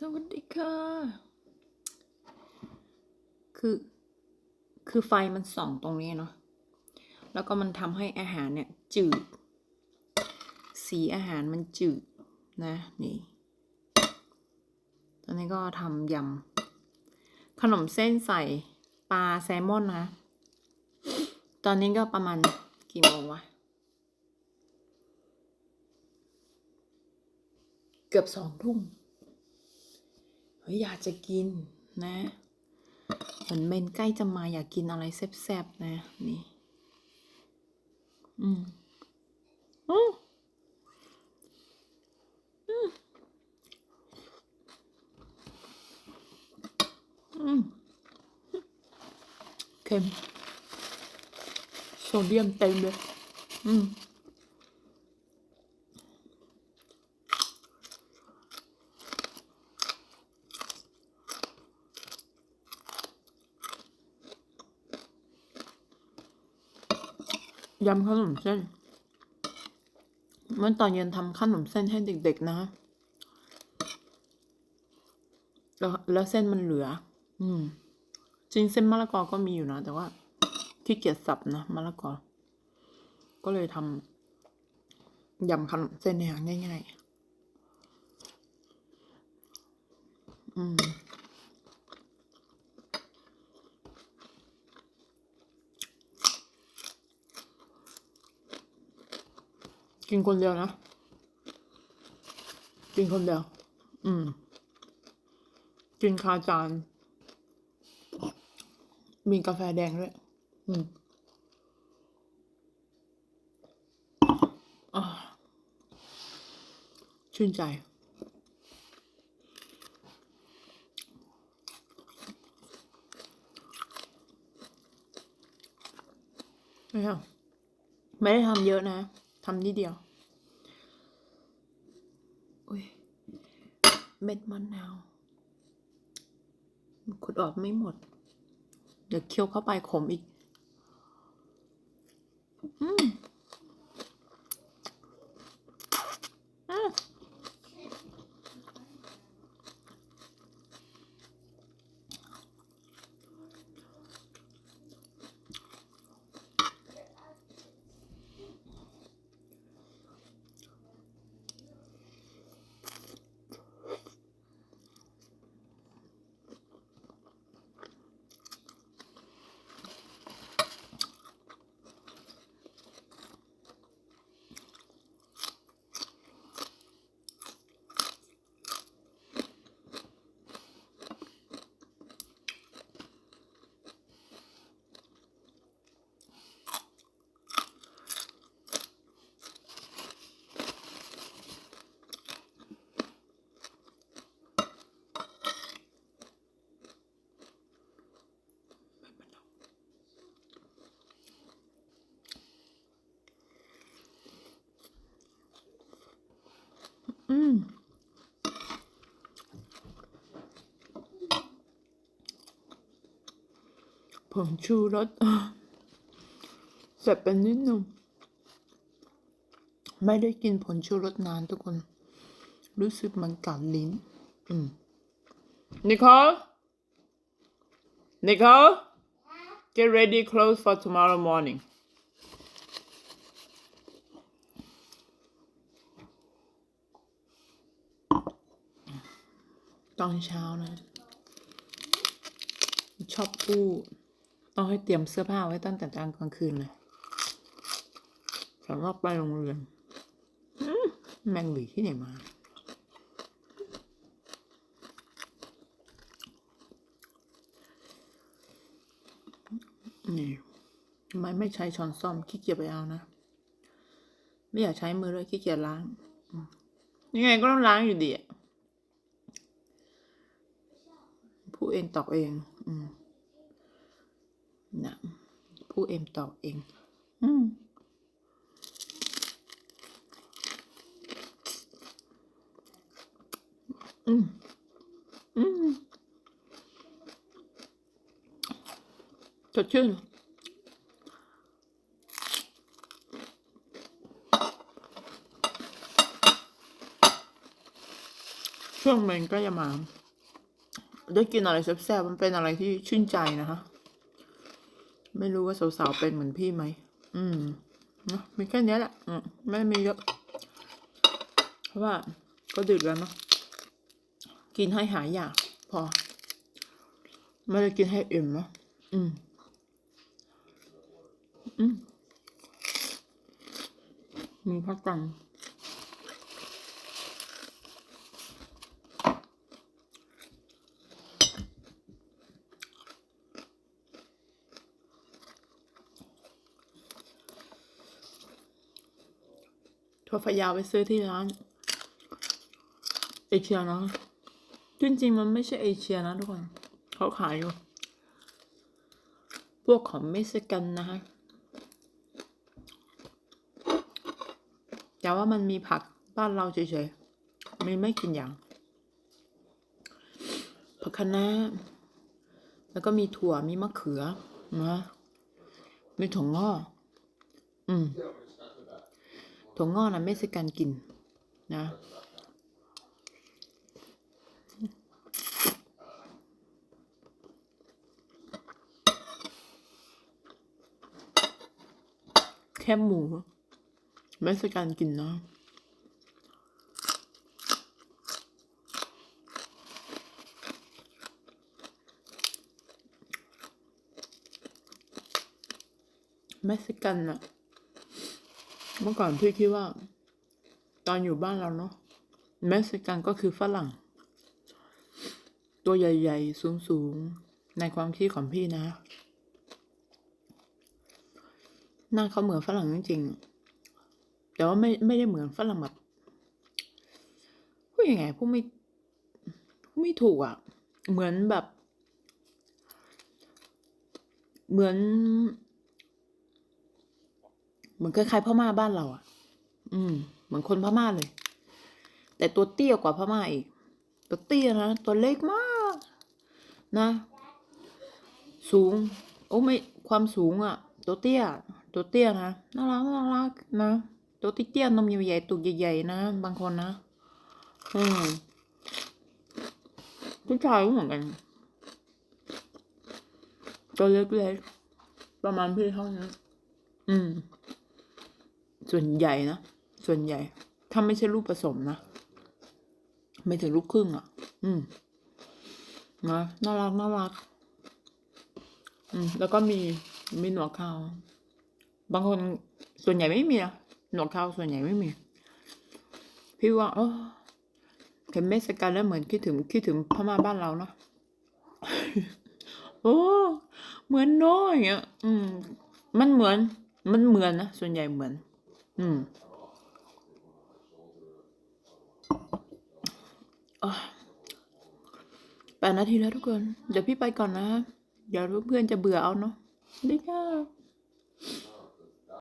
สวัสดีค่ะ คือ คือไฟมันส่องตรงนี้เนาะ แล้วก็มันทำให้อาหารเนี่ยจืด สีอาหารมันจืดนะนี่ ตอนนี้ก็ทำยำขนมเส้นใส่ปลาแซลมอนนะ ตอนนี้ก็ประมาณกี่โมงวะ เกือบสองทุ่ม เฮ้ยอยากจะกินนะ เหมือนเมนใกล้จะมาอยากกินอะไรแซ่บๆนะ นี่ อืมอืมอืมอืมเค็มโซเดียมเต็มเลย อืม ยำขนมเส้นเมื่อตอนเย็นทำขนมเส้นให้เด็ก ๆ นะแล้วแล้วเส้นมันเหลือ อืม จริงเส้นมะละกอก็มีอยู่นะ แต่ว่าขี้เกียจสับนะมะละกอ ก็เลยทำยำขนมเส้นเนี่ยง่ายๆ อืม กินคนเดียวนะ กินคนเดียว อืม กินคาจาน มีกาแฟแดงด้วย อืมอชื่นใจไม่เอาไม่ได้ทำเยอะนะ ทำนิดเดียวอุ้ยเม็ดมะนาวขุดออกไม่หมด เดี๋ยวเคี้ยวเข้าไปขมอีก อืมอืม อืมผงชูรสเสร็จเป็นนิดนึงไม่ได้กินผงชูรสนานทุกคน รู้สึกมันกัดลิ้น อืม Nicole Nicole get ready clothes for tomorrow morning ตอนเช้านะ ชอบกู้ต้องให้เตรียมเสื้อผ้าไว้ตั้งแต่กลางกลางคืนเลยสำหรับไปโรงเรียนแมงหวีที่ไหนมานี่ทำไมไม่ใช้ช้อนซ่อมขี้เกียจไปเอานะ ไม่อยากใช้มือด้วยขี้เกียจล้าง ยังไงก็ต้องล้างอยู่ดีอะ ผู้เองตอกเอง อืมนะผู้เองตอกเอง อืมอืมอืมสดชื่นช่วงเมนก็จะมา ได้กินอะไรแซ่บๆมันเป็นอะไรที่ชื่นใจนะคะไม่รู้ว่าสาวๆเป็นเหมือนพี่ไหมอืมเนอะมีแค่นี้แหละอืมไม่มีเยอะ เพราะว่าก็ดึกแล้วเนาะกินให้หายอยากพอ ไม่ได้กินให้อิ่มเนอะอืม อืมมีพักตังค์ ถั่วฝักยาไปซื้อที่ร้านเอเชียนะจริงๆมันไม่ใช่เอเชียนะทุกคนเขาขายอยู่ พวกของเม็กซิกันนะคะแต่ว่ามันมีผักบ้านเราเฉยๆมีไม่กินอย่าง ผักคะน้าแล้วก็มีถั่วมีมะเขือนะมีถั่วงอกอืม ถั่วงอกนะเม็กซิกันกินนะแค่หมูเม็กซิกันกินเนาะเม็กซิกันอะ เมื่อก่อนพี่คิดว่า ตอนอยู่บ้านเราเนาะเม็กซิกันก็คือฝรั่ง ตัวใหญ่ๆ สูงๆ ในความคิดของพี่นะ หน้าเขาเหมือนฝรั่งจริงๆ แต่ว่าไม่ไม่ได้เหมือนฝรั่งแบบพูดยังไงพูดไม่พูดไม่ถูกอะ่ะ เหมือนแบบ เหมือน เหมือนคล้ายๆพม่าบ้านเราอะ่ะ อืม เหมือนคนพม่าเลย แต่ตัวเตี้ยกว่าพม่าอีก ตัวเตี้ยนะตัวเล็กมาก นะ สูง โอ้ไม่ความสูงอะ่ะ ตัวเตี้ย ตัวเตี้ยนะน่ารักน่ารักนะตัวเตี้ยๆนมใหญ่ๆตุกใหญ่ๆนะบางคนนะอืมผู้ชายก็เหมือนกันตัวเล็กๆประมาณพี่เท่านั้นอืม ส่วนใหญ่นะ ส่วนใหญ่ ถ้าไม่ใช่ลูกผสมนะ ไม่ถึงลูกครึ่งอะ อืมนะน่ารักน่ารัก อืม แล้วก็มีมีหนวดเขาบางคนส่วนใหญ่ไม่มีนะหนวดเขาส่วนใหญ่ไม่มี พี่ว่าเออเห็นเม็กซิกันแล้วเหมือนคิดถึงคิดถึงพม่าบ้านเราเนาะโอ้เหมือนน้อยอย่างเงี้ยอืม มันเหมือน มันเหมือนนะ ส่วนใหญ่เหมือน อืมอะแปดนาทีแล้วทุกคน เดี๋ยวพี่ไปก่อนนะ เดี๋ยวเพื่อนจะเบื่อเอาเนาะดีค่ะ